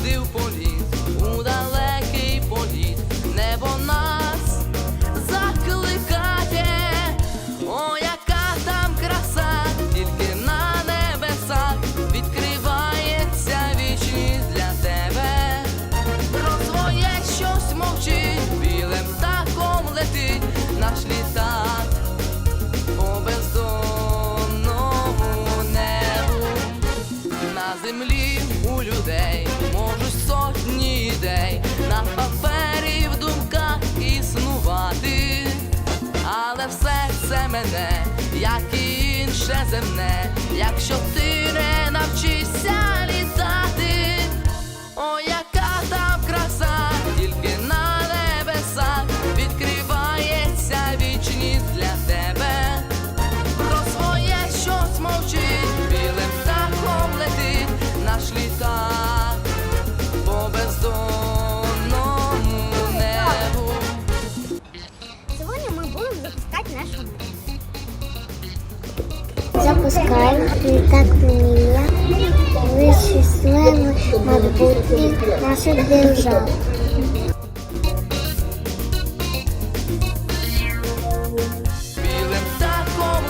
deu bolinho. голові у людей, можуть сотні ідей на папері в думках існувати, але все це мене, як і інше земне, якщо ти не навчись. Запускаем І так мрія. Ви щасливі майбутнє наших держав. Білим птахом.